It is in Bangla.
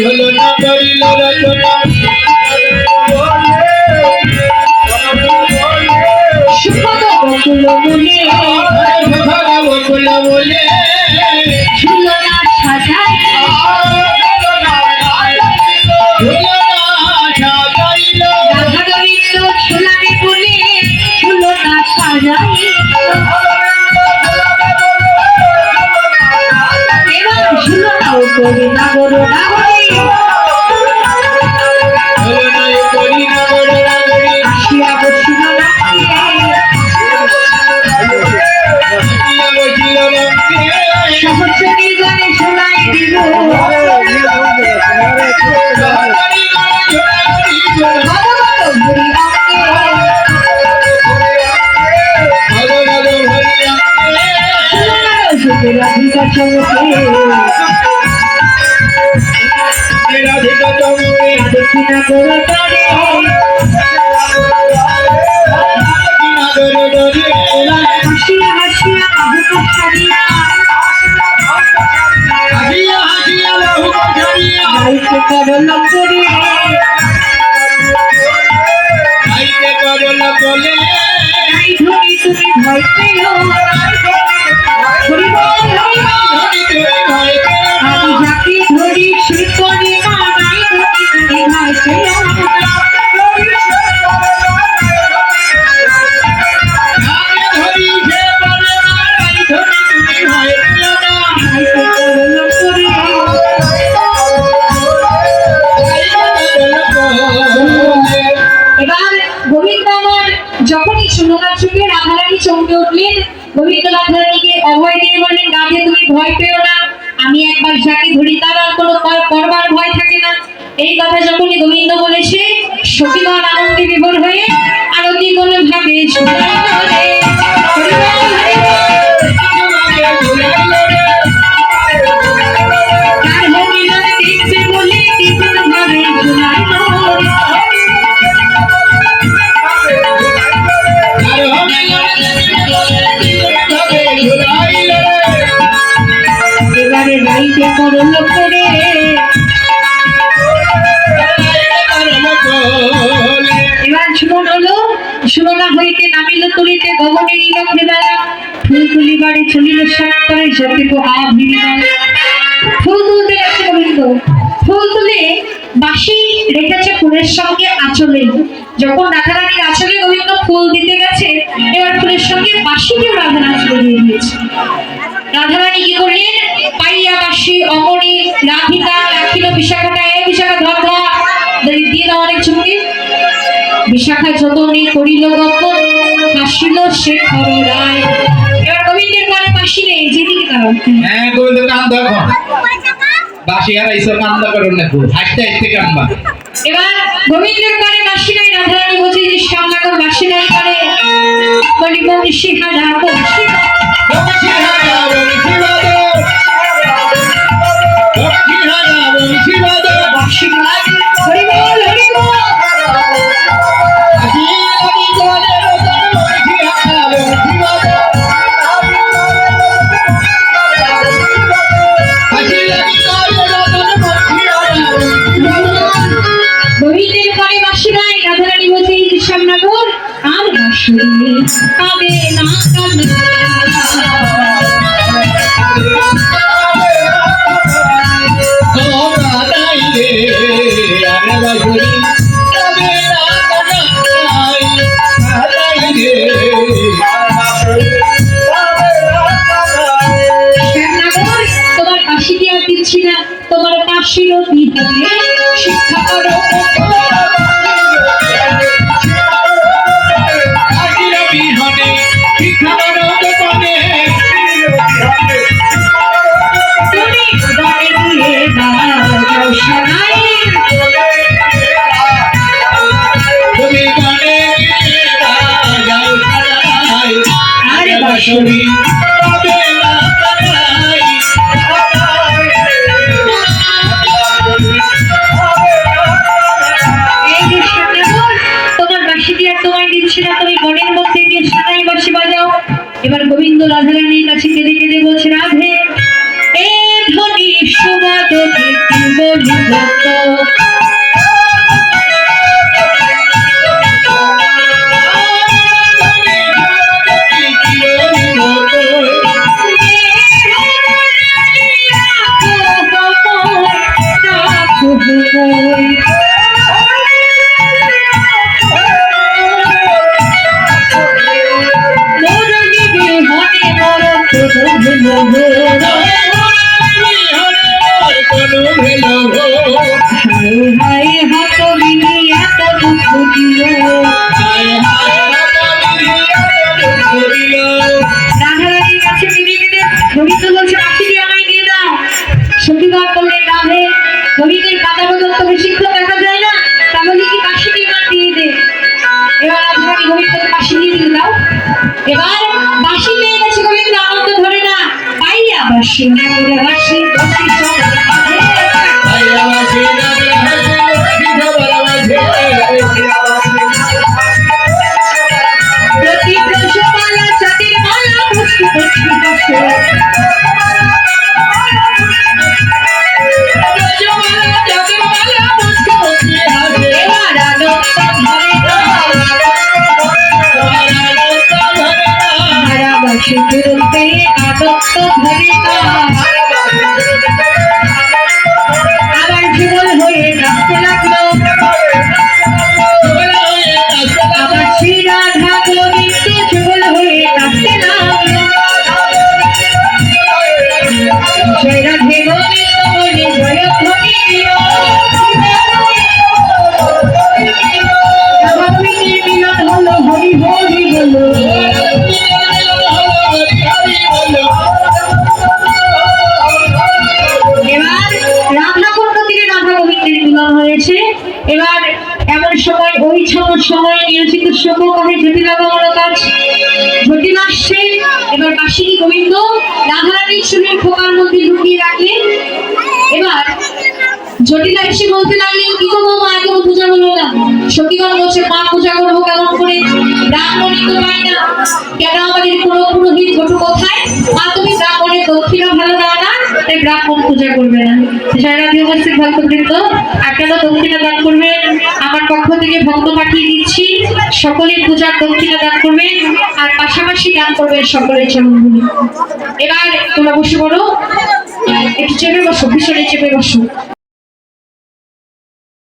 ঝুলনা করিল রচনা করে নাগর করি নগর আসিয়া বসিল সহস্রী শোনাই দিল। সহকারী গণে রাধিকা চমকে দক্ষিণা করে তারে হাসিয়া হাসিয়া বাহুকে ছাড়িয়া। হাসিয়া হাসিয়া বাহুক ছাড়িয়া। গাইতে করল করে খাইতে করল বলে তুমি ভয় পেও সুননার চোখে রাধারানী চমকে উঠলেন। গোবিন্দ রাধারানীকে অভয় দিয়ে বলেন গাধে তুমি ভয় পেও না। আমি একবার যাকে ধরি তার আর কোনো কর- করবার ভয় থাকে না। এই কথা যখনই গোবিন্দ বলেছে সখীগণ আনন্দে বিভোর হয়ে আরতি কোনো ভাবে হইতে নামিল, তুলিতে গগনে নীলক্ষে বেলা ফুল তুলিবারে চলিল সত্তরে সতীপ আভিড় ফুল তুলতে গেছে গোবিন্দ। ফুল তুলে বাসি রেখেছে ফুলের সঙ্গে আঁচলে। যখন রাধারানীর আঁচলে গোবিন্দ ফুল দিতে গেছে, এবার ফুলের সঙ্গে বাসিকেও আঁচলে দিয়ে দিয়েছে। রাধারানী কি করলেন? পাইয়া বাসি রাধিকা, রাখিল বিশাখাটা, এ বিশাখা ধর দিয়ে দাও অনেক বিশাখা যতনে করিল গপন রায়। এবার গোবিন্দের পরে পাশি নেই যেদিকে কারণ হ্যাঁ গোবিন্দ কান্দ এখন বাসি আর এইসব কান্দ করুন না হাসতে হাসতে কান্দবা এবার গোবিন্দের পরে বাসি নাই রাধারানী বলছে যে শ্যামনগর বাসি নাই করে বলি বংশী হারা বংশী বাদো পাবে না কান্না বাজাও এবার গোবিন্দ রাধারানীর কাছে কেঁদে কেঁদে বলছে এবার বাসি দিয়ে দিল দাও এবার বাসি পেয়ে গেছে গোবিন্দ তো ধরে না। পাইয়া বাসি বাসি বাসি হারাবাসি করতে এমন সময় ওই ছোট সময় নিয়োজিত কহে জটিলাগমন কাজ। জটিল আসছে এবার কাশিনী গোবিন্দ রাধারানীর শরীর খোকার মধ্যে লুকিয়ে রাখলেন। এবার জটিলা এসে বলতে লাগলেন, কি গো মা এত পূজা হলো না? সতীগণ বলছে, মা পূজা করব কেমন করে? ব্রাহ্মণই তো পাই না। কেন আমাদের কোনো পুরোহিত ঘটু কোথায়? মা তুমি ব্রাহ্মণের দক্ষিণা ভালো দাও না? তাই ব্রাহ্মণ পূজা করবে না। সারাদি উপস্থিত ভক্তবৃন্দ আপনারা দক্ষিণা দান করবেন আমার পক্ষ থেকে ভক্ত পাঠিয়ে দিচ্ছি। সকলে পূজা, দক্ষিণা দান করবেন, আর পাশাপাশি দান করবেন সকলের জন্য। এবার তোমরা বসে বলো একটু চেপে বসো, ভীষণে চেপে বসো।